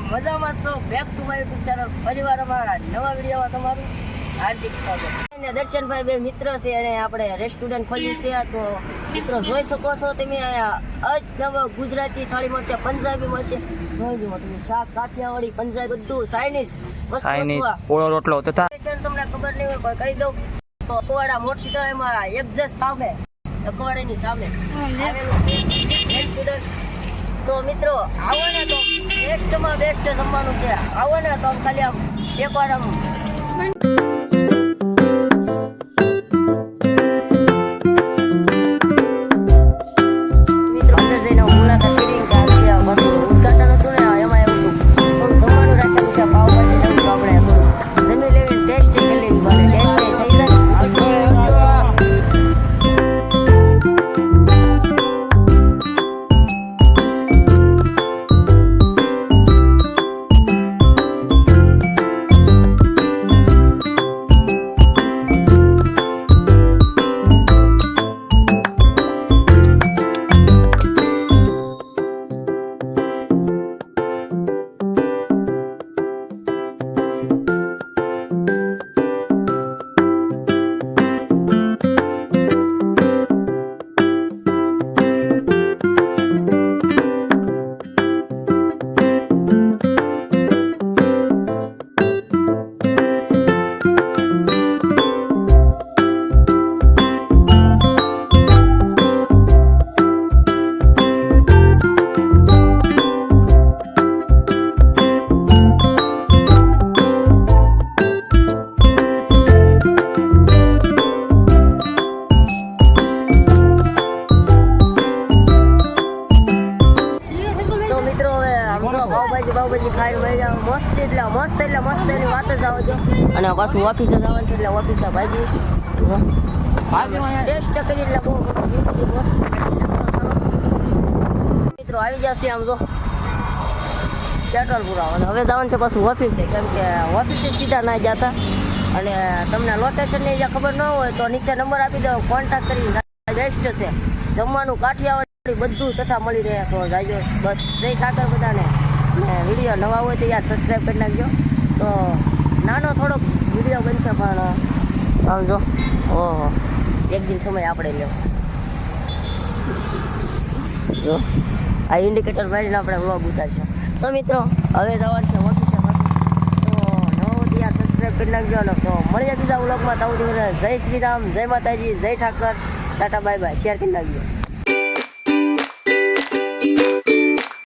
મજામાં છો? Back to my YouTube channel ફરીવાર અમારા નવા વિડીયોમાં તમારું હાર્દિક સ્વાગત. અને દર્શનભાઈ બે મિત્ર છે એને આપણે રેસ્ટોરન્ટ ખોલી છે. તો મિત્રો જોઈ શકો છો તમે અહીંયા અજનવ ગુજરાતી થાળી મળશે પંજાબી મળશે. જોઈ જુઓ તમે શાક કાઠિયાવાડી પંજાબી બધું ચાઇનીઝ ચાઇનીઝ પોળો રોટલો તથા તમને ખબર નહીં હોય પણ કહી દઉં. તો અકવાડા મોટી એમાં એક્ઝેક્ટ સામે અકવાડાની સામે આવેલું રેસ્ટોરન્ટ. તો મિત્રો આવો તો બેસ્ટમાં બેસ્ટ જમવાનું છે. આવો તો ખાલી આમ એકવાર આમ મિત્રો હવે આમ તો પાવભાજી પાવભાજી ખાઈને ભાઈ જાવ મસ્ત એટલે મસ્ત એટલે મસ્ત એની વાત જ આવજો અને પાછું ઓફિસે જવાનું છે એટલે ઓફિસે ભાજી ટેસ્ટ કરી એટલે બહુ મિત્રો આવી જશે આમ તો પેટ્રોલ પુરાવા હવે જવાનું છે પાછું ઓફિસે કેમ કે ઓફિસે સીધા ના જતા અને તમને લોકેશનની જે ખબર ન હોય તો નીચે નંબર આપી દો કોન્ટેક્ટ કરી બેસ્ટ છે જમવાનું કાઠિયાવાડી બધું તથા મળી રહે તો જાજો. બસ, જય ઠાકર બધાને. ને વીડિયો નવા હોય તો યાર સબસ્ક્રાઈબ કરી નાખજો. તો નાનો થોડોક વીડિયો બનશે પણ આમ જો ઓહો, એક દિન સમય આપણે લ્યો. જો, આ ઇન્ડિકેટર મારીને આપણે વ્લોગ ઉતારશે. તો મિત્રો, હવે જવાનું છે ઓફિસે છે તો નવો યાર સબસ્ક્રાઈબ કરી નાખજો ને તો મળીએ બીજા વ્લોગમાં તાવું જય શ્રી રામ, જય માતાજી, જય Thakar. Tata bye bye share કરી નાખજો.